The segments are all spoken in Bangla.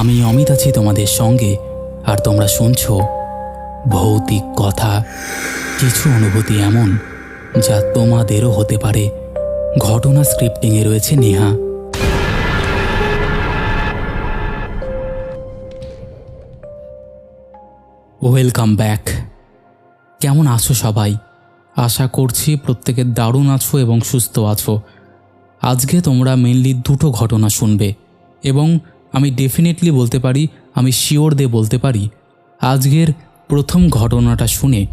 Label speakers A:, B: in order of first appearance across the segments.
A: আমি অমিত আছি তোমাদের সঙ্গে, আর তোমরা শুনছ ভৌতিক কথা। কিছু অনুভূতি এমন, যা তোমাদেরও হতে পারে। ঘটনা স্ক্রিপ্টিংয়ে রয়েছে নেহা। ওয়েলকাম ব্যাক কেমন আছো সবাই? আশা করছি প্রত্যেকে দারুণ আছো এবং সুস্থ আছো। আজকে তোমরা মেনলি দুটো ঘটনা শুনবে, এবং আমি ডেফিনেটলি বলতে পারি, আমি শিওর দিয়ে বলতে পারি, আজকের প্রথম ঘটনাটা শুনে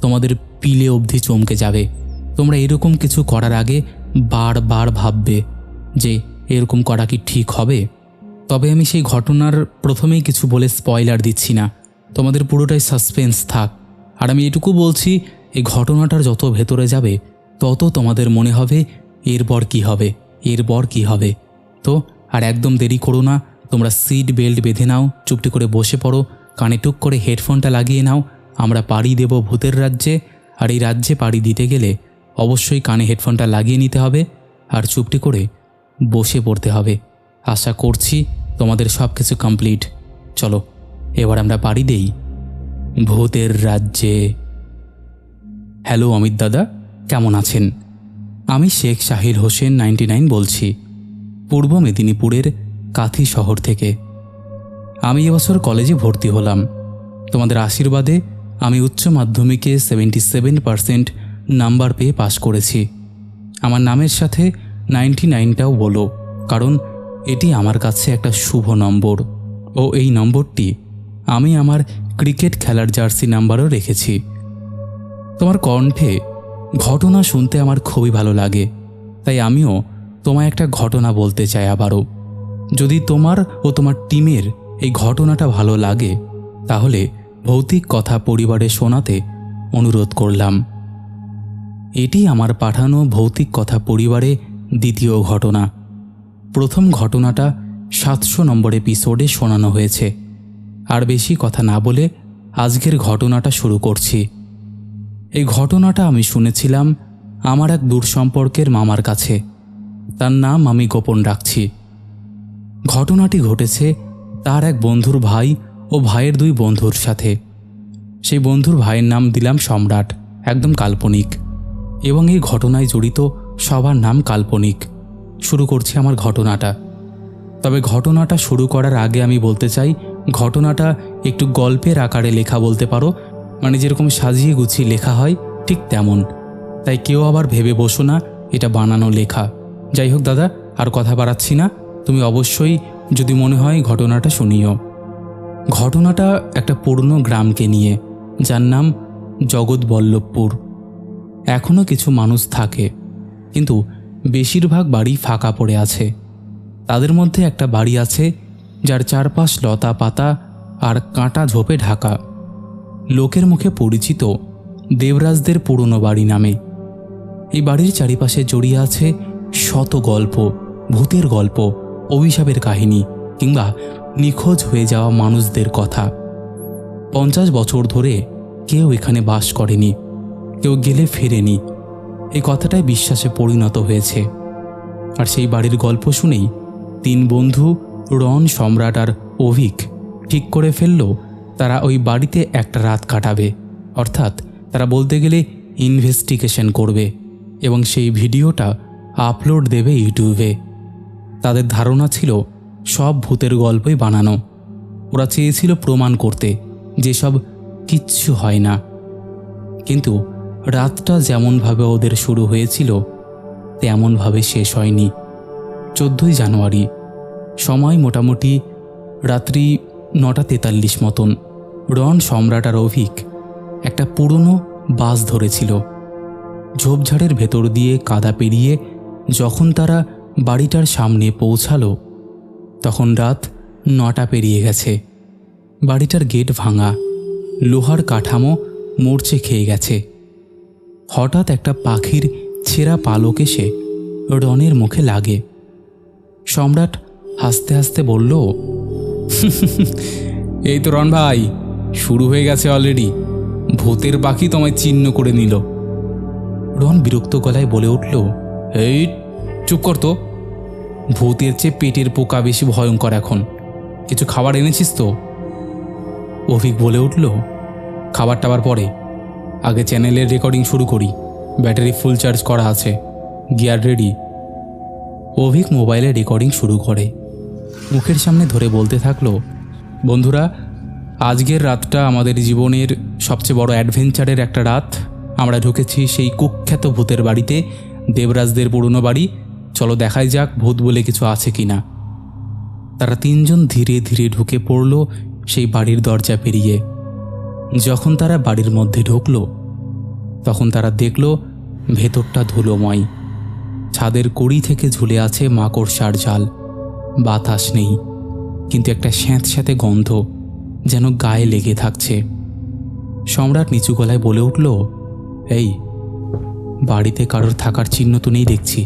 A: তোমাদের পিলে অবধি চমকে যাবে। তোমরা এরকম কিছু করার আগে বারবার ভাববে যে এরকম করা কি ঠিক হবে। তবে আমি সেই ঘটনার প্রথমেই কিছু বলে স্পয়লার দিচ্ছি না। তোমাদের পুরোটাই সাসপেন্স থাক। আর আমি এটুকু বলছি, এই ঘটনাটার যত ভেতরে যাবে, তত তোমাদের মনে হবে, এরপর কি হবে, এরপর কি হবে। তো, আর একদম দেরি করো না তোমরা সিট বেল্ট বেঁধে নাও, চুপটি করে বসে পড়ো, কানে টুক করে হেডফোনটা লাগিয়ে নাও, আমরা পাড়ি দেব ভূতের রাজ্যে। আর এই রাজ্যে পাড়ি দিতে গেলে অবশ্যই কানে হেডফোনটা লাগিয়ে নিতে হবে আর চুপটি করে বসে পড়তে হবে। আশা করছি তোমাদের সব কিছু কমপ্লিট। চলো, এবার আমরা পাড়ি দেই ভূতের রাজ্যে। হ্যালো অমিত দাদা, কেমন আছেন? আমি শেখ শাহিল হোসেন নাইনটি নাইন বলছি। পূর্ব মেদিনীপুরের কাথি শহর থেকে। আমি এবছর কলেজে ভর্তি হলাম। তোমাদের আশীর্বাদে আমি উচ্চ মাধ্যমিকে সেভেন্টি সেভেন পারসেন্ট নাম্বার পেয়ে পাশ করেছি। আমার নামের সাথে নাইনটি নাইনটাও বলো, কারণ এটি আমার কাছে একটা শুভ নম্বর। ও, এই নম্বরটি আমি আমার ক্রিকেট খেলার জার্সি নাম্বারও রেখেছি। তোমার কণ্ঠে ঘটনা শুনতে আমার খুবই ভালো লাগে, তাই আমিও তোমায় একটা ঘটনা বলতে চাই আবারও। যদি তোমার ও তোমার টিমের এই ঘটনাটা ভালো লাগে, তাহলে ভৌতিক কথা পরিবারে শোনাতে অনুরোধ করলাম। এটি আমার পাঠানো ভৌতিক কথা পরিবারে দ্বিতীয় ঘটনা। প্রথম ঘটনাটা সাতশো নম্বর এপিসোডে শোনানো হয়েছে। আর বেশি কথা না বলে আজকের ঘটনাটা শুরু করছি। এই ঘটনাটা আমি শুনেছিলাম আমার এক দূর সম্পর্কের মামার কাছে। তার নাম আমি গোপন রাখছি। ঘটনাটি ঘটেছে তার এক বন্ধুর ভাই ও ভাইয়ের দুই বন্ধুর সাথে। সেই বন্ধুর ভাইয়ের নাম দিলাম সম্রাট, একদম কাল্পনিক। এবং এই ঘটনায় জড়িত সবার নাম কাল্পনিক। শুরু করছি আমার ঘটনাটা। তবে ঘটনাটা শুরু করার আগে আমি বলতে চাই, ঘটনাটা একটু গল্পের আকারে লেখা বলতে পারো? মানে যেরকম সাজিয়ে গুছিয়ে লেখা হয়, ঠিক তেমন। তাই কেউ আবার ভেবে বসো না, এটা বানানো লেখা। যাই হোক দাদা, আর কথা বাড়াচ্ছি না। তুমি অবশ্যই যদি মনে হয় ঘটনাটা শুনিও। ঘটনাটা একটা পুরনো গ্রামকে নিয়ে, যার নাম জগৎবল্লভপুর। এখনও কিছু মানুষ থাকে, কিন্তু বেশিরভাগ বাড়ি ফাঁকা পড়ে আছে। তাদের মধ্যে একটা বাড়ি আছে, যার চারপাশ লতা পাতা আর কাঁটা ঝোপে ঢাকা। লোকের মুখে পরিচিত দেবরাজদের পুরনো বাড়ি নামে। এই বাড়ির চারিপাশে জড়িয়ে আছে শত গল্প, ভূতের গল্প। অভিশাপের কাহিনী কিংবা নিখোঁজ হয়ে যাওয়া মানুষদের কথা। পঞ্চাশ বছর ধরে কেউ এখানে বাস করেনি, কেউ গেলে ফেরেনি। এই কথাটাই বিশ্বাসে পরিণত হয়েছে। আর সেই বাড়ির গল্প শুনেই তিন বন্ধু, রন সম্রাট আর অভিক, ঠিক করে ফেলল তারা ওই বাড়িতে একটা রাত কাটাবে। অর্থাৎ তারা বলতে গেলে ইনভেস্টিগেশন করবে এবং সেই ভিডিওটা আপলোড দেবে ইউটিউবে। তাদের ধারণা ছিল সব ভূতের গল্পই বানানো। ওরা চেয়েছিল প্রমাণ করতে যেসব কিচ্ছু হয় না। কিন্তু রাতটা যেমনভাবে ওদের শুরু হয়েছিল, তেমনভাবে শেষ হয়নি। চোদ্দোই জানুয়ারি, সময় মোটামুটি রাত্রি নটা তেতাল্লিশ মতন। রন সম্রাট আর অভিক একটা পুরনো বাস ধরেছিল। ঝোপঝাড়ের ভেতর দিয়ে কাদা পেরিয়ে যখন তারা বাড়িটার সামনে পৌঁছালো। তখন রাত নটা পেরিয়ে গেছে। বাড়িটার গেট ভাঙা। লোহার কাঠামো মরচে খেয়ে গেছে। হঠাৎ একটা পাখির ছেঁড়া পালক এসে রনের মুখে লাগে। সম্রাট হাসতে হাসতে বলল এই তো রন ভাই, শুরু হয়ে গেছে অলরেডি ভূতের পাখি তোমায় চিহ্ন করে নিল। রন বিরক্ত গলায় বলে উঠল, এই, চুপ কর তো। ভূতের চেয়ে পেটের পোকা বেশি ভয়ঙ্কর এখন। কিছু খাবার এনেছিস তো? অভিক বলে উঠল, খাবার টাবার পরে। আগে চ্যানেলের রেকর্ডিং শুরু করি, ব্যাটারি ফুল চার্জ করা আছে, গিয়ার রেডি। অভিক মোবাইলে রেকর্ডিং শুরু করে। মুখের সামনে ধরে বলতে থাকল, বন্ধুরা, আজকের রাতটা আমাদের জীবনের সবচেয়ে বড় অ্যাডভেঞ্চারের একটা রাত। আমরা ঢুকেছি সেই কুখ্যাত ভূতের বাড়িতে, দেবরাজদের পুরনো বাড়ি চলো দেখাই যাক ভূত বলে কিছু আছে কি না তারা তিনজন ধীরে ধীরে ঢুকে পড়ল সেই বাড়ির দরজা পেরিয়ে। যখন তারা বাড়ির মধ্যে ঢুকলো, তখন তারা দেখল ভেতরটা ধুলোময়। ছাদের কড়ি থেকে ঝুলে আছে মাকড়সার জাল। বাতাস নেই, কিন্তু একটা স্যাঁত স্যাঁতে গন্ধ যেন গায়ে লেগে থাকছে। সম্রাট নিচু গলায় বলে উঠল, এই, বাড়িতে কারোর থাকার চিহ্ন তো নেই দেখছি।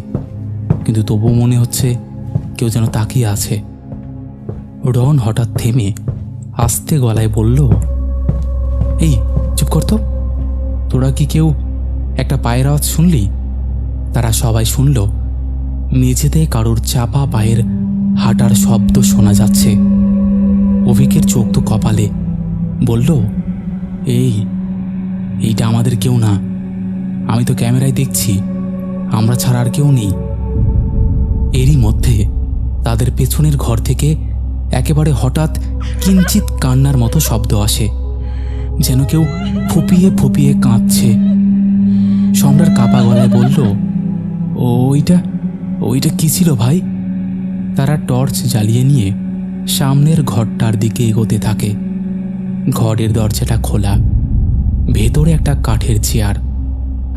A: কিন্তু তবুও মনে হচ্ছে কেউ যেন তাকিয়ে আছে। রন হঠাৎ থেমে আস্তে গলায় বলল, এই, চুপ কর তো। তোরা কি কেউ একটা পায়ের আওয়াজ শুনলি? তারা সবাই শুনল মেঝেতে কারোর চাপা পায়ের হাঁটার শব্দ শোনা যাচ্ছে। অভিকের চোখ তো কপালে বলল, এই, এইটা আমাদের কেউ না। আমি তো ক্যামেরায় দেখছি। আমরা ছাড়া আর কেউ নেই। এরই মধ্যে তাদের পেছনের ঘর থেকে একেবারে হঠাৎ কিঞ্চিত কান্নার মতো শব্দ আসে, যেন কেউ ফুপিয়ে ফুপিয়ে কাঁদছে। সম্রাট কাপা গলায় বলল ওইটা ওইটা কী ছিল ভাই? তারা টর্চ জ্বালিয়ে নিয়ে সামনের ঘরটার দিকে এগোতে থাকে। ঘরের দরজাটা খোলা, ভেতরে একটা কাঠের চেয়ার,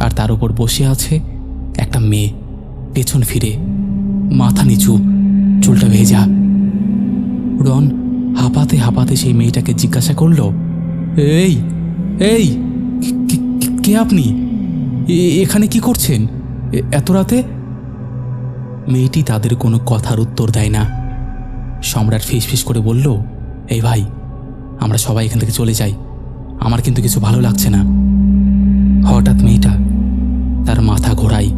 A: আর তার উপর বসে আছে একটা মেয়ে, পেছন ফিরে। মাথা নিচু, চুলটা ভেজা। রন হাঁপাতে হাঁপাতে সেই মেয়েটাকে জিজ্ঞাসা করল, এই এই, কে- আপনি? এখানে কি করছেন? এত রাতে? মেয়েটি তাদের কোনো কথার উত্তর দেয় না। সম্রাট ফিস করে বলল, এই ভাই, আমরা সবাই এখান থেকে চলে যাই। আমার কিন্তু কিছু ভালো লাগছে না। হঠাৎ মেয়েটা তার মাথা ঘোরায়।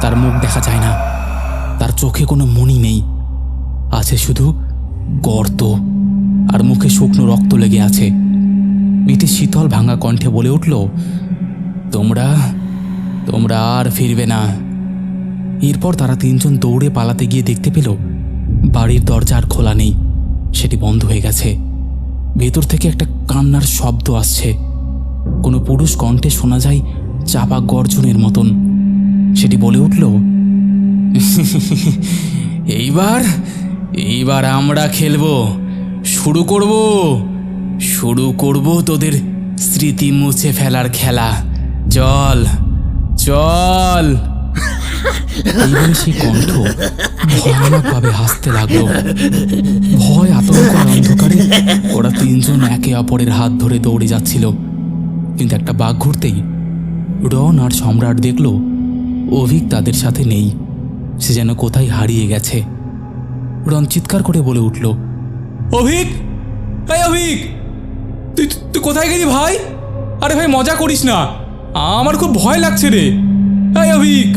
A: তার মুখ দেখা যায় না। চোখে কোনো মনি নেই। আছে শুধু গর্ত আর মুখে শুকনো রক্ত লেগে আছে। মেয়েটি শীতল ভাঙা কণ্ঠে বলে উঠল, তোমরা তোমরা আর ফিরবে না। এরপর তারা তিনজন দৌড়ে পালাতে গিয়ে দেখতে পেল, বাড়ির দরজা আর খোলা নেই। সেটি বন্ধ হয়ে গেছে। ভেতর থেকে একটা কান্নার শব্দ আসছে। কোনো পুরুষ কণ্ঠে শোনা যায় চাপা গর্জনের মতন। সেটি বলে উঠল এইবার এইবার আমরা খেলব, শুরু করব। শুরু করব তোদের স্মৃতি মুছে ফেলার খেলা। চল চল। সেই কণ্ঠ ভয়ানকভাবে হাসতে লাগল। ভয় আতঙ্ক অন্ধকারে ওরা তিনজন একে অপরের হাত ধরে দৌড়ে যাচ্ছিল। কিন্তু একটা বাঘ ঘুরতেই রন আর সম্রাট দেখল, অভিক তাদের সাথে নেই। সে যেন কোথায় হারিয়ে গেছে। রন চিৎকার করে বলে উঠল, অভিক! অভিক! তুই তুই কোথায় গেলি ভাই? আরে ভাই, মজা করিস না। আমার খুব ভয় লাগছে রে। অভিক!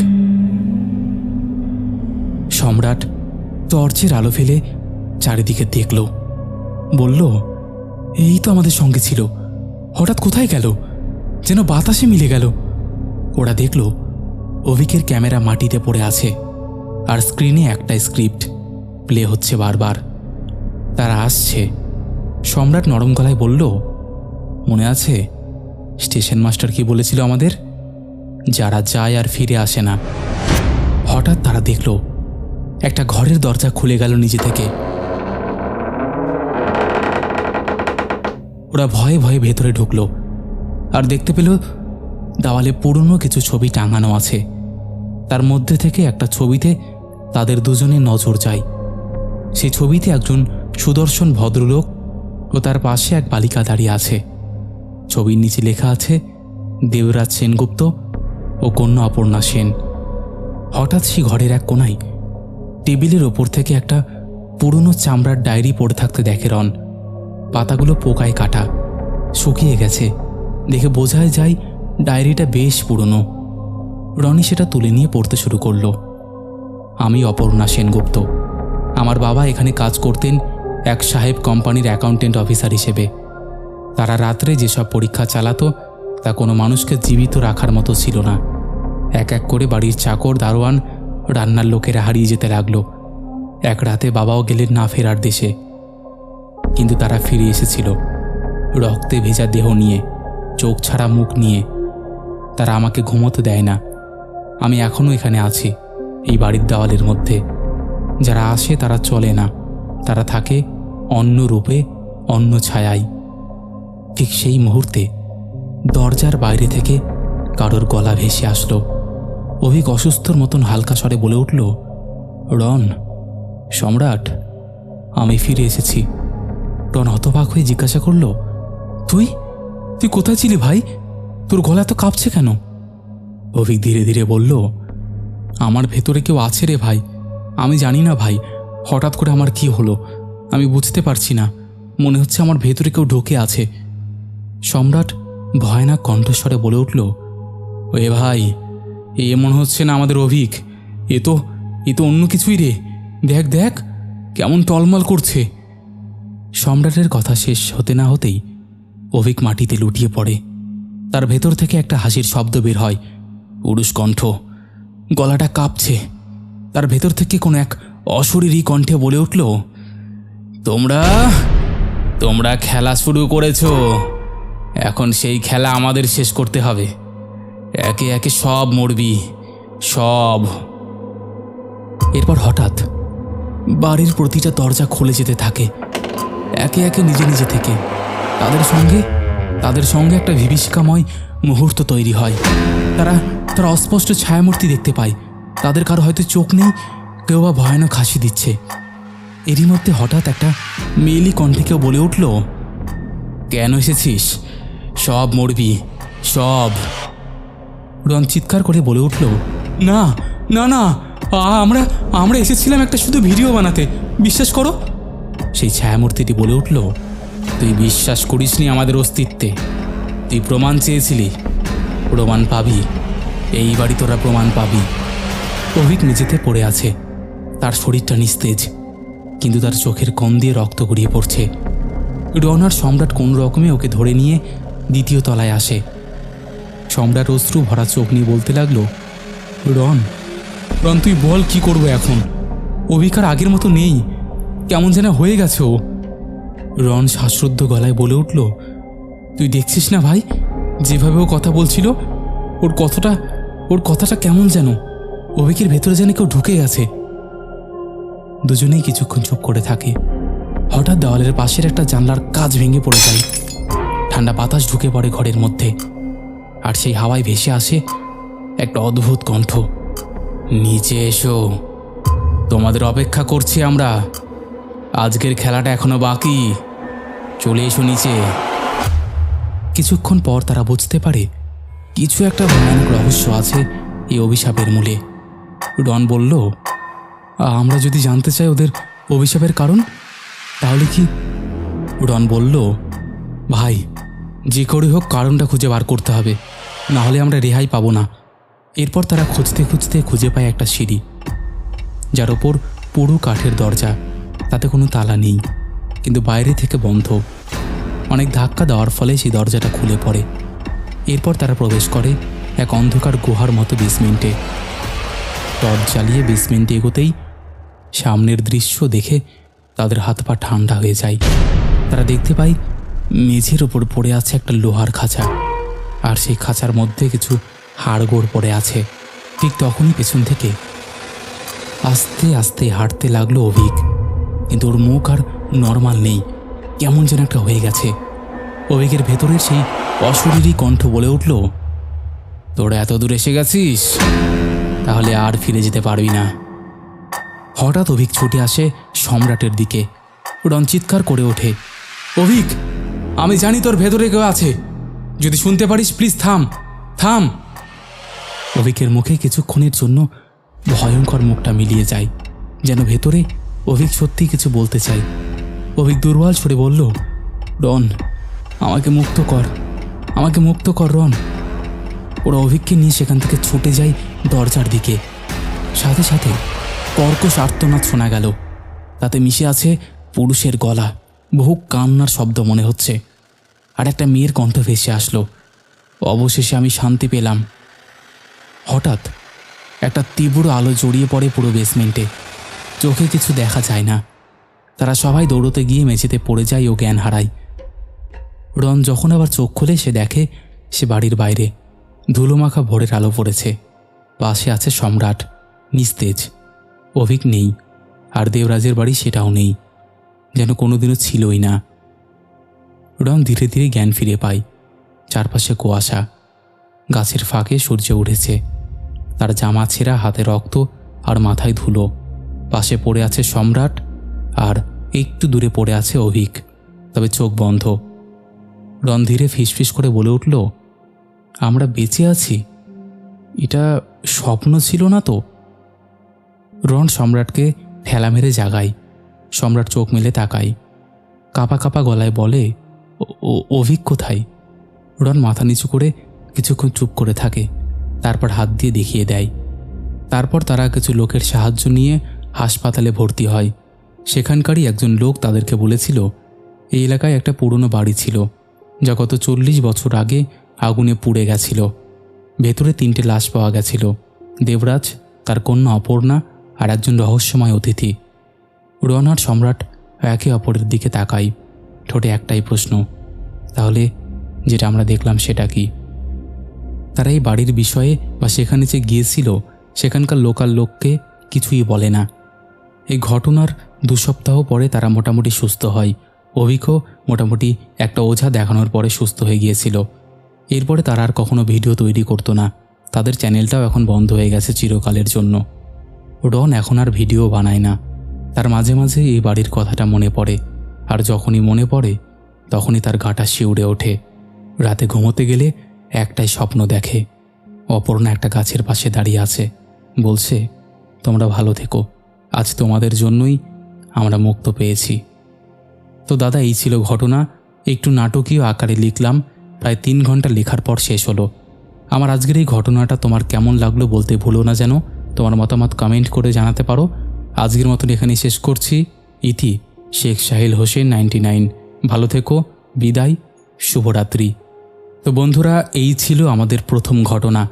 A: সম্রাট টর্চের আলো ফেলে চারিদিকে দেখল। বলল, এই তো আমাদের সঙ্গে ছিল। হঠাৎ কোথায় গেল? যেন বাতাসে মিলে গেল। ওরা দেখল, অভিকের ক্যামেরা মাটিতে পড়ে আছে। আর স্ক্রিনে একটা স্ক্রিপ্ট। প্লে হচ্ছে বারবার। তারা আসছে। সম্রাট নরম গলায় বলল, মনে আছে? স্টেশন মাস্টার কি বলেছিল আমাদের? যারা যায় আর ফিরে আসে না। হঠাৎ তারা দেখল, একটা ঘরের দরজা খুলে গেল নিজে থেকে। ওরা ভয়ে ভয়ে ভেতরে ঢুকলো। আর দেখতে পেল, দেওয়ালে পুরনো কিছু ছবি টাঙানো আছে। তার মধ্যে থেকে একটা ছবিতে তাদের দুজনের নজর যায়। সে ছবিতে একজন সুদর্শন ভদ্রলোক ও তার পাশে এক বালিকা দাঁড়িয়ে আছে। ছবির নিচে লেখা আছে, দেবরাজ সেনগুপ্ত ও কন্যা অপর্ণা সেন। হঠাৎ সে ঘরের এক কোনায় টেবিলের ওপর থেকে একটা পুরনো চামড়ার ডায়েরি পড়ে থাকতে দেখে রন। পাতাগুলো পোকায় কাটা, শুকিয়ে গেছে। দেখে বোঝাই যায়, ডায়েরিটা বেশ পুরনো। রনি সেটা তুলে নিয়ে পড়তে শুরু করল। আমি অপর্ণা সেনগুপ্ত। আমার বাবা এখানে কাজ করতেন এক সাহেব কোম্পানির অ্যাকাউন্টেন্ট অফিসার হিসেবে। তারা রাত্রে যেসব পরীক্ষা চালাতো, তা কোনো মানুষকে জীবিত রাখার মতো ছিল না। এক এক করে বাড়ির চাকর, দারোয়ান, রান্নার লোকেরা হারিয়ে যেতে লাগল। এক রাতে বাবাও গেলেন না ফেরার দেশে। কিন্তু তারা ফিরে এসেছিল, রক্তে ভেজা দেহ নিয়ে, চোখ ছাড়া মুখ নিয়ে। তারা আমাকে ঘুমোতে দেয় না। আমি এখনও এখানে আছি। এই বাড়ির দেওয়ালের মধ্যে। যারা আসে তারা চলে না। তারা থাকে অন্য রূপে, অন্য ছায়ায়। ঠিক সেই মুহূর্তে দরজার বাইরে থেকে কারোর গলা ভেসে আসলো। অভিক অসুস্থর মতন হালকা স্বরে বলে উঠল, রন, সম্রাট, আমি ফিরে এসেছি। রন হতবাক হয়ে জিজ্ঞাসা করল, তুই? তুই কোথায় ছিলি ভাই? তোর গলা তো কাঁপছে কেন? অভিক ধীরে ধীরে বলল আমার ভেতরে কেউ আছে রে ভাই? আমি জানি না ভাই, হঠাৎ করে আমার কি হলো? আমি বুঝতে পারছি না। মনে হচ্ছে আমার ভেতরে কেউ ঢোকে আছে। সম্রাট ভয়ানক কণ্ঠস্বরে বলে উঠল এ ভাই, এ মনে হচ্ছে না আমাদের অভিক। এ তো এ তো অন্য কিছুই রে। দেখ দেখ, কেমন টলমল করছে। সম্রাটের কথা শেষ হতে না হতেই অভিক মাটিতে লুটিয়ে পড়ে। তার ভেতর থেকে একটা হাসির শব্দ বের হয়। উড়ুস কণ্ঠ গলাটা কাঁপছে। তার ভেতর থেকে কোনো এক অশরীরী কণ্ঠে বলে উঠল, তোমরা তোমরা খেলা শুরু করেছ। এখন সেই খেলা আমাদের শেষ করতে হবে। একে একে সব মরবি, সব। এরপর হঠাৎ বাড়ির প্রতিটা দরজা খুলে যেতে থাকে। একে একে নিজে নিজে থেকে তাদের সঙ্গে তাদের সঙ্গে একটা বিভীষিকাময় মুহূর্ত তৈরি হয়। তারা তারা অস্পষ্ট ছায়ামূর্তি দেখতে পায়। তাদের কারও হয়তো চোখ নেই, কেউ বা ভয়ানক হাসি দিচ্ছে। এরই মধ্যে হঠাৎ একটা মেয়েলি কণ্ঠে কেউ বলে উঠল, কেন এসেছিস? সব মরবি, সব। রন চিৎকার করে বলে উঠল, না না না, আমরা আমরা এসেছিলাম একটা শুধু ভিডিও বানাতে, বিশ্বাস করো? সেই ছায়ামূর্তিটি বলে উঠল, তুই বিশ্বাস করিসনি আমাদের অস্তিত্বে। তুই প্রমাণ চেয়েছিলি? প্রমাণ পাবি। এই বাড়ি তোরা প্রমাণ পাবি। অভিক মেঝেতে পড়ে আছে। তার শরীরটা নিস্তেজ। কিন্তু তার চোখের কম দিয়ে রক্ত গড়িয়ে পড়ছে। রনার সম্রাট কোন রকমে ওকে ধরে নিয়ে দ্বিতীয় তলায় আসে। সম্রাট অশ্রু ভরা চোখ নিয়ে বলতে লাগল, রন রন, তুই বল কি করব এখন? অভিকার আগের মতো নেই। কেমন যেন হয়ে গেছে ও। রন শ্বাসরুদ্ধ গলায় বলে উঠল তুই দেখছিস না ভাই? যেভাবে ও কথা বলছিল, ওর কথাটা ওর কথাটা কেমন যেন? অভিকের ভেতরে যেন কেউ ঢুকে গেছে। দুজনেই কিছুক্ষণ চুপ করে থাকে। হঠাৎ দেওয়ালের পাশের একটা জানলার কাজ ভেঙে পড়ে যায়। ঠান্ডা বাতাস ঢুকে পড়ে ঘরের মধ্যে। আর সেই হাওয়ায় ভেসে আসে একটা অদ্ভুত কণ্ঠ নিচে এসো। তোমাদের অপেক্ষা করছি আমরা। আজকের খেলাটা এখনও বাকি। চলে এসো নিচে। কিছুক্ষণ পর তারা বুঝতে পারে কিছু একটা ভয়ানক রহস্য আছে এই অভিশাপের মূলে। ডন বলল, আমরা যদি জানতে চাই ওদের অভিশাপের কারণ, তাহলে কি? রন বলল, ভাই, যে করে হোক কারণটা খুঁজে বার করতে হবে, না হলে আমরা রেহাই পাবো না। এরপর তারা খুঁজতে খুঁজতে খুঁজে পায় একটা সিঁড়ি, যার ওপর পুরো কাঠের দরজা, তাতে কোনো তালা নেই, কিন্তু বাইরে থেকে বন্ধ। অনেক ধাক্কা দেওয়ার ফলে সেই দরজাটা খুলে পড়ে। এরপর তারা প্রবেশ করে এক অন্ধকার গুহার মতো বেসমেন্টে। টর্চ জ্বালিয়ে বেসমেন্টে এগোতেই সামনের দৃশ্য দেখে তাদের হাত পা ঠান্ডা হয়ে যায়। তারা দেখতে পায় মেঝের ওপর পড়ে আছে একটা লোহার খাঁচা, আর সেই খাঁচার মধ্যে কিছু হাড়গোড় পড়ে আছে। ঠিক তখনই পেছন থেকে আস্তে আস্তে হাঁটতে লাগল অভিক। কিন্তু ওর মুখ আর নর্মাল নেই। কেমন যেন একটা হয়ে গেছে। অভিকের ভেতরের সেই অশরীরী কণ্ঠ বলে উঠল, তোরা এত দূর এসে গেছিস? তাহলে আর ফিরে যেতে পারবি না। হঠাৎ অভিক ছুটে আসে সম্রাটের দিকে। রন চিৎকার করে ওঠে, অভিক, আমি জানি তোর ভেতরে কেউ আছে। যদি শুনতে পারিস, প্লিজ থাম থাম। অভিকের মুখে কিছুক্ষণের জন্য ভয়ঙ্কর মুখটা মিলিয়ে যায়, যেন ভেতরে অভিক সত্যি কিছু বলতে চায়। অভিক দুর্বল ছড়ে বলল, রন, আমাকে মুক্ত কর, আমাকে মুক্ত কর, রন। ওরা অভিককে নিয়ে সেখান থেকে ছুটে যায় দরজার দিকে। সাথে সাথে কর্কশ আর্তনাদ শোনা গেল। তাতে মিশে আছে পুরুষের গলা। বহু কান্নার শব্দ মনে হচ্ছে। আর একটা মেয়ের কণ্ঠ ভেসে আসলো। অবশেষে আমি শান্তি পেলাম। হঠাৎ একটা তীব্র আলো জড়িয়ে পড়ে পুরো বেসমেন্টে চোখে কিছু দেখা যায় না। তারা সবাই দৌড়তে গিয়ে মেঝেতে পড়ে যায় ও জ্ঞান হারায়। রন যখন আবার চোখ খুলে, সে দেখে সে বাড়ির বাইরে ধুলোমাখা ভোরের আলো পড়েছে। পাশে আছে সম্রাট, নিস্তেজ। অভিক নেই, আর দেবরাজের বাড়ি সেটাও নেই, যেন কোনোদিনও ছিলই না। রন ধীরে ধীরে জ্ঞান ফিরে পায়, চারপাশে কুয়াশা। গাছের ফাঁকে সূর্য উঠেছে। তার জামা ছেঁড়া, হাতে রক্ত আর মাথায় ধুলো। পাশে পড়ে আছে সম্রাট আর একটু দূরে পড়ে আছে অভিক। তবে চোখ বন্ধ। রন ফিসফিস করে বলে উঠল, আমরা বেঁচে আছি? এটা স্বপ্ন ছিল না তো? রন সম্রাটকে ঠেলা মেরে জাগায়। সম্রাট চোখ মেলে তাকায়। কাপা কাপা গলায় বলে, "ও- ও- অভিক কোথায়? রন মাথা নিচু করে কিছুক্ষণ চুপ করে থাকে। তারপর হাত দিয়ে দেখিয়ে দেয়। তারপর তারা কিছু লোকের সাহায্য নিয়ে হাসপাতালে ভর্তি হয়। সেখানকারই একজন লোক তাদেরকে বলেছিল, এই এলাকায় একটা পুরনো বাড়ি ছিল, যা গত চল্লিশ বছর আগে আগুনে পুড়ে গেছিল। ভেতরে তিনটে লাশ পাওয়া গেছিল, দেবরাজ, তার কন্যা অপর্ণা আর একজন রহস্যময় অতিথি। রোয়ানার সম্রাট একে অপরের দিকে তাকাই ঠোঁটে একটাই প্রশ্ন, তাহলে যেটা আমরা দেখলাম সেটা কি? তারা এই বাড়ির বিষয়ে বা সেখানে যে গিয়েছিল, সেখানকার লোকাল লোককে কিছুই বলে না। এই ঘটনার দু সপ্তাহ পরে তারা মোটামুটি সুস্থ হয়। অভিকও মোটামুটি একটা ওঝা দেখানোর পরে সুস্থ হয়ে গিয়েছিল। এরপরে তারা আর কখনো ভিডিও তৈরি করতো না। তাদের চ্যানেলটাও এখন বন্ধ হয়ে গেছে চিরকালের জন্য। রন এখন আর ভিডিও বানায় না। তার মাঝে মাঝে এই বাড়ির কথাটা মনে পড়ে। আর যখনই মনে পড়ে, তখনই তার গাটা শিউড়ে ওঠে। রাতে ঘুমোতে গেলে একটাই স্বপ্ন দেখে। অপর্ণা একটা গাছের পাশে দাঁড়িয়ে আছে। বলছে, তোমরা ভালো থেকো। আজ তোমাদের জন্যই আমরা মুক্ত পেয়েছি। তো দাদা, এই ছিল ঘটনা। একটু নাটকীয় আকারে লিখলাম। প্রায় তিন ঘণ্টা লেখার পর শেষ হলো। আমার আজকের এই ঘটনাটা তোমার কেমন লাগল বলতে ভুলো না যেন। তোমার মতামত কমেন্ট করে জানাতে পারো। আজকের মতন এখানেই শেষ করছি। ইতি শেখ সাহিল হোসেন নাইনটি নাইন। ভালো থেকো। বিদায়। শুভরাত্রি। তো বন্ধুরা, এই ছিল আমাদের প্রথম ঘটনা।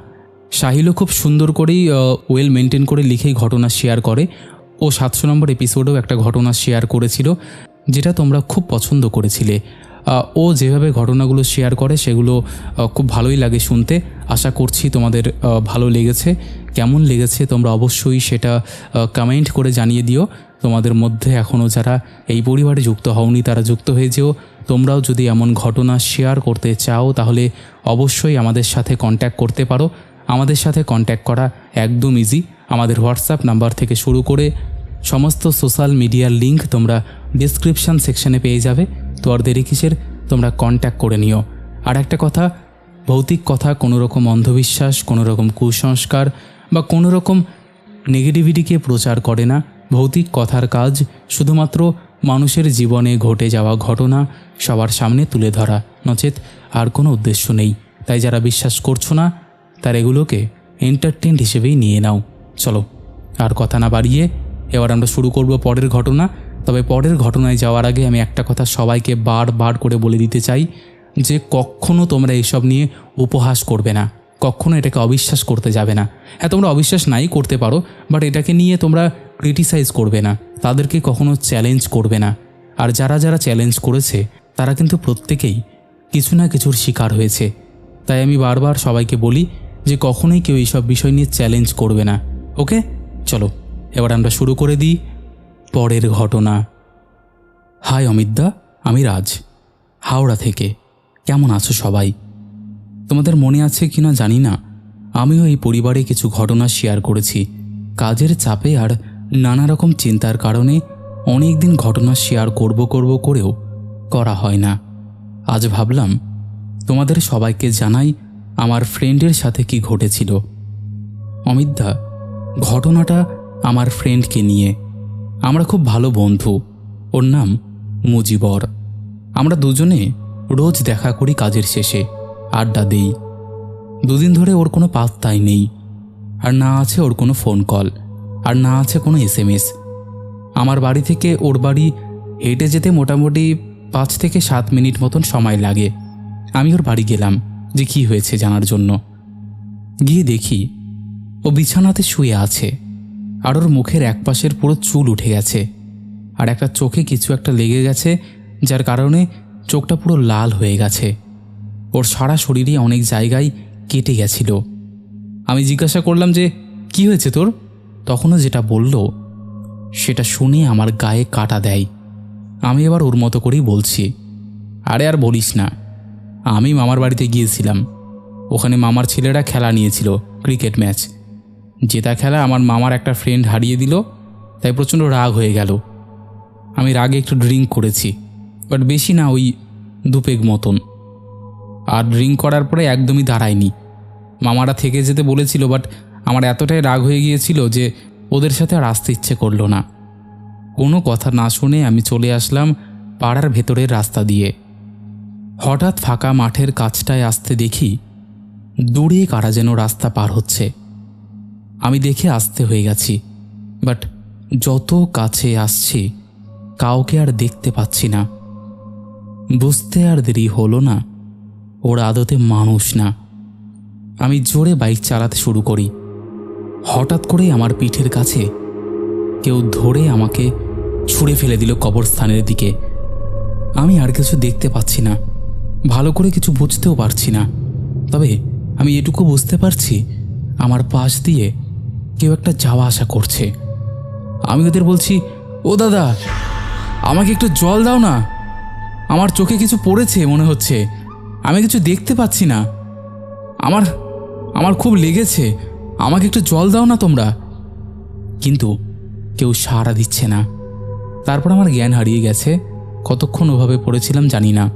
A: সাহিলও খুব সুন্দর করেই ওয়েল মেনটেন করে লিখেই ঘটনা শেয়ার করে। ও সাতশো নম্বর এপিসোডেও একটা ঘটনা শেয়ার করেছিল, যেটা তোমরা খুব পছন্দ করেছিলে। ও যেভাবে ঘটনাগুলো শেয়ার করে, সেগুলো খুব ভালোই লাগে শুনতে। আশা করছি তোমাদের ভালো লেগেছে। কেমন লেগেছে তোমরা অবশ্যই সেটা কমেন্ট করে জানিয়ে দিও। তোমাদের মধ্যে এখনও যারা এই পরিবারে যুক্ত হওনি, তারা যুক্ত হয়ে যেও। তোমরাও যদি এমন ঘটনা শেয়ার করতে চাও, তাহলে অবশ্যই আমাদের সাথে কন্ট্যাক্ট করতে পারো। আমাদের সাথে কন্ট্যাক্ট করা একদম ইজি আমাদের হোয়াটসঅ্যাপ নাম্বার থেকে শুরু করে সমস্ত সোশ্যাল মিডিয়ার লিঙ্ক তোমরা ডিসক্রিপশান সেকশনে পেয়ে যাবে। তো আর দেরি কিসের? তোমরা কন্ট্যাক্ট করে নিও। আর একটা কথা, ভৌতিক কথা কোনো রকম অন্ধবিশ্বাস কোনো রকম কুসংস্কার বা কোনো রকম নেগেটিভিটিকে প্রচার করে না। ভৌতিক কথার কাজ শুধুমাত্র মানুষের জীবনে ঘটে যাওয়া ঘটনা সবার সামনে তুলে ধরা, নচেত আর কোনো উদ্দেশ্য নেই। তাই যারা বিশ্বাস করছ না, তার এগুলোকে এন্টারটেন্ট হিসেবেই নিয়ে নাও। চলো, আর কথা না বাড়িয়ে এবার আমরা শুরু করব পরের ঘটনা। তবে পরের ঘটনায় যাওয়ার আগে আমি একটা কথা সবাইকে বারবার করে বলে দিতে চাই যে কখনো তোমরা এইসব নিয়ে উপহাস করবে না। কখনো এটাকে অবিশ্বাস করতে যাবে না। হ্যাঁ তোমরা অবিশ্বাস নাই করতে পারো বাট এটাকে নিয়ে তোমরা ক্রিটিসাইজ করবে না। তাদেরকে কখনো চ্যালেঞ্জ করবে না। আর যারা যারা চ্যালেঞ্জ করেছে, তারা কিন্তু প্রত্যেকেই কিছু না কিছুর শিকার হয়েছে। তাই আমি বারবার সবাইকে বলি যে কখনোই কেউ এইসব বিষয় নিয়ে চ্যালেঞ্জ করবে না। ওকে চলো। এবার আমরা শুরু করে দিই পরের ঘটনা। হাই অমিতদা, আমি রাজ। হাওড়া থেকে। কেমন আছো সবাই? তোমাদের মনে আছে কি না জানি না। আমিও এই পরিবারে কিছু ঘটনা শেয়ার করেছি। কাজের চাপে আর নানা রকম চিন্তার কারণে অনেক দিন ঘটনা শেয়ার করব করব করেও করা হয় না। আজ ভাবলাম, তোমাদের সবাইকে জানাই আমার ফ্রেন্ডের সাথে কি ঘটেছিল। অমিতদা, ঘটনাটা আমার ফ্রেন্ডকে নিয়ে। আমরা খুব ভালো বন্ধু। ওর নাম মুজিবর। আমরা দুজনে রোজ দেখা করি কাজের শেষে, আড্ডা দেই। দুদিন ধরে ওর কোনো পাত্তাই নেই। আর না আছে ওর কোনো ফোন কল আর না আছে কোনো এস এম এস আমার বাড়ি থেকে ওর বাড়ি হেঁটে যেতে মোটামুটি পাঁচ থেকে সাত মিনিট মতন সময় লাগে। আমি ওর বাড়ি গেলাম যে কি হয়েছে জানার জন্য। গিয়ে দেখি, ও বিছানাতে শুয়ে আছে। আর ওর মুখের এক পাশের পুরো চুল উঠে গেছে। আর একটা চোখে কিছু একটা লেগে গেছে, যার কারণে চোখটা পুরো লাল হয়ে গেছে। ওর সারা শরীরে অনেক জায়গায় কেটে গেছিল। আমি জিজ্ঞাসা করলাম যে, কি হয়েছে তোর? তখনও যেটা বলল, সেটা শুনে আমার গায়ে কাটা দেয়। আমি এবার ওর মতো করেই বলছি, আরে আর বলিস না। আমি মামার বাড়িতে গিয়েছিলাম। ওখানে মামার ছেলেরা খেলা নিয়েছিল, ক্রিকেট ম্যাচ। জেতা খেলা আমার মামার একটা ফ্রেন্ড হারিয়ে দিল, তাই প্রচণ্ড রাগ হয়ে গেল। আমি রাগে একটু ড্রিঙ্ক করেছি বাট বেশি না ওই দুপেগ মতন। আর ড্রিঙ্ক করার পরে একদমই দাঁড়ায়নি। মামারা থেকে যেতে বলেছিল বাট আমার এতটাই রাগ হয়ে গিয়েছিল যে ওদের সাথে আর আসতে ইচ্ছে করল না। কোনো কথা না শুনে আমি চলে আসলাম পাড়ার ভেতরের রাস্তা দিয়ে। হঠাৎ ফাঁকা মাঠের কাছটায় আসতে দেখি দূরে কারা যেন রাস্তা পার হচ্ছে। আমি দেখে আসতে হয়ে গেছি বাট যত কাছে আসছি, কাউকে আর দেখতে পাচ্ছি না। বুঝতে আর দেরি হলো না, ওর আদতে মানুষ না। আমি জোরে বাইক চালাতে শুরু করি। হঠাৎ করে আমার পিঠের কাছে কেউ ধরে আমাকে ছুঁড়ে ফেলে দিল কবরস্থানের দিকে। আমি আর কিছু দেখতে পাচ্ছি না, ভালো করে কিছু বুঝতেও পারছি না। তবে আমি এটুকু বুঝতে পারছি, আমার পাশ দিয়ে কেউ একটা যাওয়া আসা করছে। আমি ওদের বলছি, ও দাদা, আমাকে একটু জল দাও না। আমার চোখে কিছু পড়েছে মনে হচ্ছে। আমি কিছু দেখতে পাচ্ছি না। আমার আমার খুব লেগেছে। আমাকে একটু জল দাও না তোমরা। কিন্তু কেউ সাড়া দিচ্ছে না। তারপর আমার জ্ঞান হারিয়ে গেছে। কতক্ষণ ওভাবে পড়েছিলাম জানি না।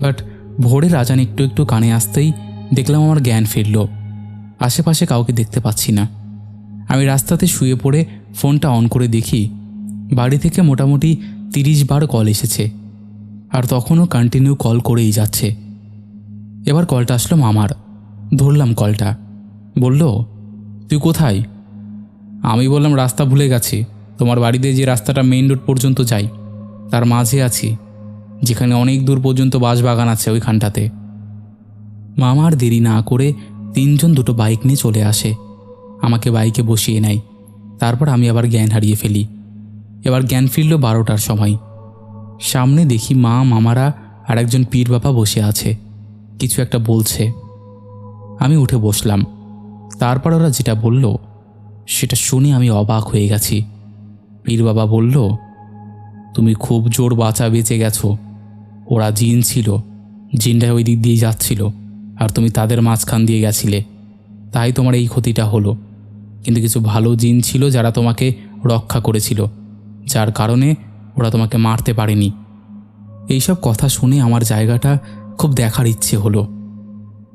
A: বাট ভোরের আজান একটু একটু কানে আসতেই দেখলাম আমার জ্ঞান ফিরল। আশেপাশে কাউকে দেখতে পাচ্ছি না। আমি রাস্তাতে শুয়ে পড়ে ফোনটা অন করে দেখি বাড়ি থেকে মোটামুটি তিরিশ বার কল এসেছে আর তখনও কন্টিনিউ কল করেই যাচ্ছে। এবার কলটা আসলো মামার। ধরলাম কলটা। বলল, তুই কোথায়? আমি বললাম, রাস্তা ভুলে গেছি। তোমার বাড়িতে যে রাস্তাটা মেইন রোড পর্যন্ত যাই, তার মাঝে আছি, যেখানে অনেক দূর পর্যন্ত বাঁশবাগান আছে ওইখানটাতে। মামার দেরি না করে তিনজন দুটো বাইক নিয়ে চলে আসে। আমাকে বাইকে বসিয়ে নেয়। তারপর আমি আবার জ্ঞান হারিয়ে ফেলি। এবার জ্ঞান ফিরল বারোটার সময়। সামনে দেখি মা, মামারা আর একজন পীর বাবা বসে আছে। কিছু একটা বলছে। আমি উঠে বসলাম। তারপর ওরা যেটা বলল, সেটা শুনে আমি অবাক হয়ে গেছি। পীর বাবা বলল, তুমি খুব জোর বাঁচা বেঁচে গেছো। ওরা জিন ছিল জিনটা ওই দিক দিয়ে যাচ্ছিল, আর তুমি তাদের মাঝখান দিয়ে গেছিলে। তাই তোমার এই ক্ষতিটা হলো। কিন্তু কিছু ভালো জিন ছিল যারা তোমাকে রক্ষা করেছিল, যার কারণে ওরা তোমাকে মারতে পারেনি। এইসব কথা শুনে আমার জায়গাটা খুব দেখার ইচ্ছে হলো।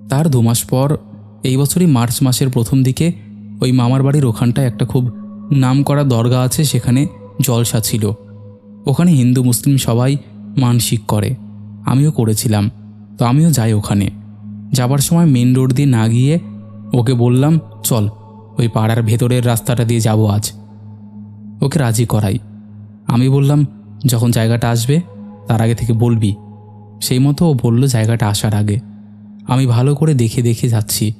A: তার দু মাস পর, এই বছরই মার্চ মাসের প্রথম দিকে ওই মামার বাড়ির ওখানটায় একটা খুব নাম করা দরগা আছে, সেখানে জলসা ছিল। ওখানে হিন্দু, মুসলিম সবাই মানসিক করে। আমিও করেছিলাম। তো আমিও যাই ওখানে। যাবার সময় মেন রোড দিয়ে না গিয়ে ওকে বললাম, চল। ওই পাড়ার ভেতরের রাস্তাটা দিয়ে যাব আজ। ওকে রাজি করাই। আমি বললাম, যখন জায়গাটা আসবে, তার আগে থেকে বলবি। সেই মতো ও বলল জায়গাটা আসার আগে। আমি ভালো করে দেখে দেখে যাচ্ছি।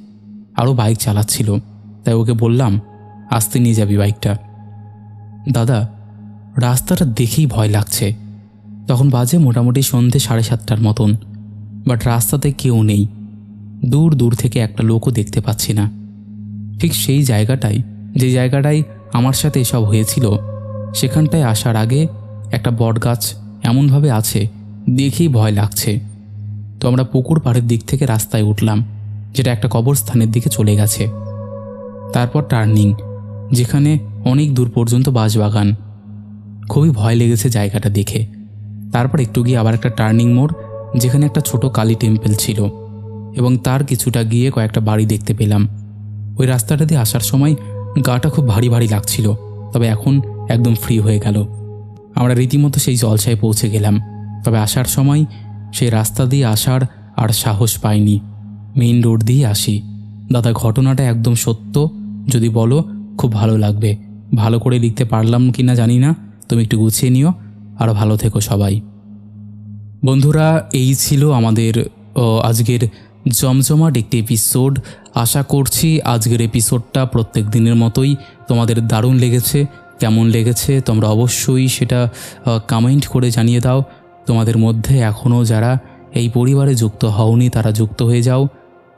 A: আরও বাইক চালাচ্ছিল। তাই ওকে বললাম, আসতে নিয়ে যাবি বাইকটা। দাদা, রাস্তাটা দেখেই ভয় লাগছে। তখন বাজে মোটামুটি সন্ধে সাড়ে সাতটার মতন। বাট রাস্তাতে কেউ নেই। দূর দূর থেকে একটা লোকও দেখতে পাচ্ছি না। ঠিক সেই জায়গাটাই, যে জায়গাটায় আমার সাথে এসব হয়েছিল, সেখানটায় আসার আগে একটা বটগাছ এমনভাবে আছে, দেখেই ভয় লাগছে। তো আমরা পুকুর পাড়ের দিক থেকে রাস্তায় উঠলাম, যেটা একটা কবরস্থানের দিকে চলে গেছে। তারপর টার্নিং, যেখানে অনেক দূর পর্যন্ত বাঁশবাগান। খুবই ভয় লেগেছে জায়গাটা দেখে। তারপর একটু গিয়ে আবার একটা টার্নিং মোড়, যেখানে একটা ছোট কালী টেম্পল ছিল। এবং তার কিছুটা গিয়ে কয়েকটা বাড়ি দেখতে পেলাম। ওই রাস্তাটা দিয়ে আসার সময় গাটা খুব ভারী ভারী লাগছিল, তবে এখন একদম ফ্রি হয়ে গেল। আমরা রীতিমতো সেই জলসায় পৌঁছে গেলাম, তবে আসার সময় সেই রাস্তা দিয়ে আসার আর সাহস পাইনি। মেইন রোড দিয়ে আসি। দাদা, ঘটনাটা একদম সত্য। যদি বলো, খুব ভালো লাগবে। ভালো করে লিখতে পারলাম কি না জানি না। তুমি একটু গুছিয়ে নিও। আর ভালো থেকো সবাই। বন্ধুরা, এই ছিল আমাদের আজকের জমজমাট একটি এপিসোড আশা করছি আজকের এপিসোডটা প্রত্যেক দিনের মতোই তোমাদের দারুণ লেগেছে। কেমন লেগেছে তোমরা অবশ্যই সেটা কমেন্ট করে জানিয়ে দাও। তোমাদের মধ্যে এখনও যারা এই পরিবারে যুক্ত হওনি, তারা যুক্ত হয়ে যাও।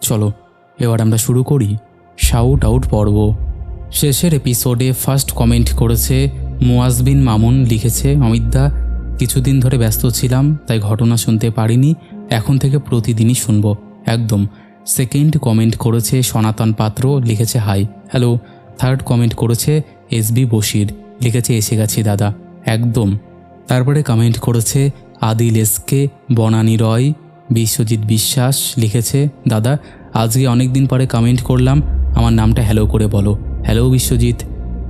A: চলো, এবার আমরা শুরু করি শাউট আউট পর্ব। শেষের এপিসোডে ফার্স্ট কমেন্ট করেছে মুয়াজবিন মামুন, লিখেছে অমিতদা কিছুদিন ধরে ব্যস্ত ছিলাম, তাই ঘটনা শুনতে পারিনি, এখন থেকে প্রতিদিনই শুনব। একদম। সেকেন্ড কমেন্ট করেছে সনাতন পাত্র, লিখেছে হাই হ্যালো থার্ড কমেন্ট করেছে এসবি বশির, লিখেছে, এসে গেছি দাদা। একদম। তারপরে কমেন্ট করেছে আদিল এসকে বনানী রয়, বিশ্বজিৎ বিশ্বাস, লিখেছে, দাদা, আজকে অনেক দিন পরে কমেন্ট করলাম, আমার নামটা হ্যালো করে বলো। হ্যালো বিশ্বজিৎ।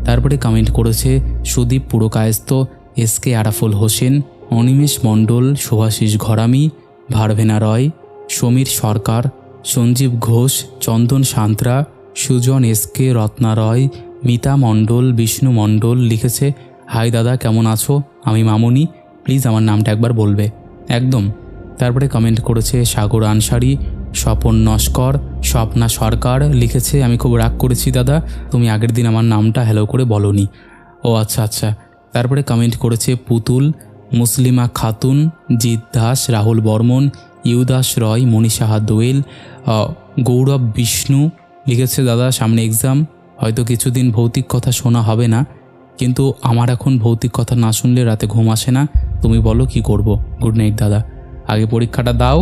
A: তারপরে কমেন্ট করেছে Sudip Purkayastha S K Araful Hossain, Animesh Mondal Subhashis Gharami, Bharbena Roy Samir Sarkar, Sanjib Ghosh, Chandan Santra, Sujan S K Ratna Roy Mita Mondal, Bishnu Mondal লিখেছে, হাই দাদা, কেমন আছো? আমি মামুনি। প্লিজ আমার নামটা একবার বলবে। একদম। তারপরে কমেন্ট করেছে সাগর আনসারি, স্বপন নস্কর, স্বপ্না সরকার লিখেছে, আমি খুব রাগ করেছি দাদা, তুমি আগের দিন আমার নামটা হ্যালো করে বলনি। ও আচ্ছা আচ্ছা। তারপরে কমেন্ট করেছে পুতুল, মুসলিমা খাতুন, জিৎ দাস, রাহুল বর্মন ইউদাস রয় মনীষাহা দোয়েল গৌরব বিষ্ণু লিখেছে, দাদা, সামনে এক্সাম হয়তো কিছুদিন ভৌতিক কথা শোনা হবে না, কিন্তু আমার এখন ভৌতিক কথা না শুনলে রাতে ঘুম আসে না। তুমি বলো কি করব। গুড নাইট দাদা। আগে পরীক্ষাটা দাও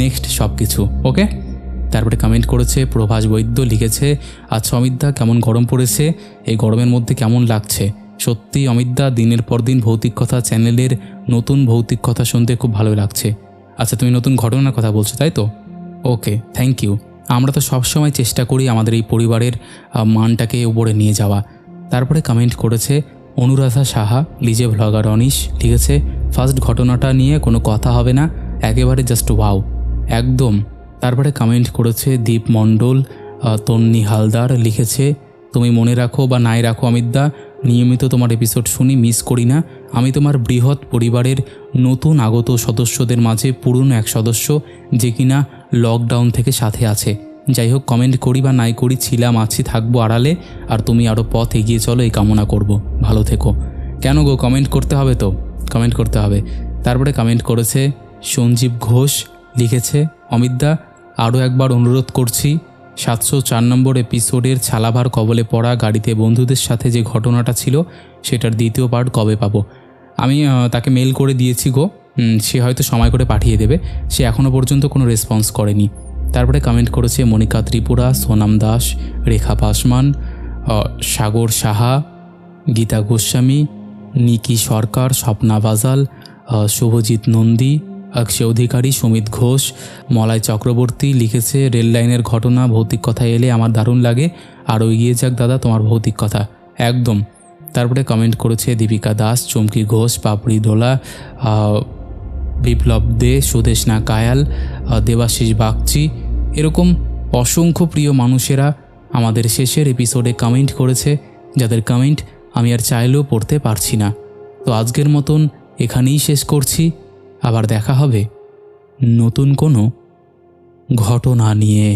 A: নেক্সট সব কিছু ওকে তারপরে কমেন্ট করেছে, প্রভাস বৈদ্য লিখেছে আচ্ছা অমিতদা, কেমন গরম পড়েছে? এই গরমের মধ্যে কেমন লাগছে? সত্যি, অমিতদা, দিনের পর দিন ভৌতিক কথা চ্যানেলের নতুন ভৌতিক কথা শুনতে খুব ভালো লাগছে। আচ্ছা তুমি নতুন ঘটনার কথা বলছো, তাই তো? ওকে থ্যাংক ইউ আমরা তো সবসময় চেষ্টা করি আমাদের এই পরিবারের মানটাকে উপরে নিয়ে যাওয়া। তারপরে কমেন্ট করেছে, অনুরাধা সাহা লিজে ভ্লগার অনিশ, ঠিক আছে? ফার্স্ট ঘটনাটা নিয়ে কোনো কথা হবে না, একেবারে জাস্ট ওয়াও একদম। তারপরে কমেন্ট করেছে, দীপ মণ্ডল তন্নি হালদার লিখেছে, তুমি মনে রাখো বা নাই রাখো অমিতদা, নিয়মিত তোমার এপিসোড শুনি মিস করি না। আমি তোমার বৃহৎ পরিবারের নতুন আগত সদস্যদের মাঝে পুরনো এক সদস্য যে কিনা লকডাউন থেকে সাথে আছে। যাই হোক কমেন্ট করি বা নাই করি, ছিলাম, আছি, থাকব আড়ালে, আর তুমি আরও পথ এগিয়ে চলো, এই কামনা করব। ভালো থেকো। কেন গো কমেন্ট করতে হবে তো? কমেন্ট করতে হবে। তারপরে কমেন্ট করেছে সঞ্জীব ঘোষ, লিখেছে অমিতদা আরও একবার অনুরোধ করছি, সাতশো চার নম্বর এপিসোডের ছালাভার কবলে পড়া গাড়িতে বন্ধুদের সাথে যে ঘটনাটা ছিল, সেটার দ্বিতীয় পার্ট কবে পাবো? আমি তাকে মেল করে দিয়েছি গো। সে হয়তো সময় করে পাঠিয়ে দেবে। সে এখনও পর্যন্ত কোনো রেসপন্স করেনি। তারপরে কমেন্ট করেছে মনিকা ত্রিপুরা, সোনাম দাস, রেখা পাসমান সাগর সাহা, গীতা গোস্বামী, নিকি সরকার, স্বপ্না বাজাল শুভজিৎ নন্দী, অক্ষয় অধিকারী, সুমিত ঘোষ, মলয় চক্রবর্তী লিখেছে, রেল লাইনের ঘটনা, ভৌতিক কথা এলে আমার দারুণ লাগে। আরও এগিয়ে যাক দাদা, তোমার ভৌতিক কথা। একদম। তারপরে কমেন্ট করেছে দীপিকা দাস, চুমকি ঘোষ, পাপড়ি দোলা বিপ্লব দে সুদেশনা কায়াল দেবাশিস বাগচি, এরকম অসংখ্য প্রিয় মানুষেরা আমাদের শেষের এপিসোডে কমেন্ট করেছে, যাদের কমেন্ট আমি আর চাইলেও পড়তে পারছি না। তো আজকের মতন এখানেই শেষ করছি, আবার দেখা হবে নতুন কোনো ঘটনা নিয়ে।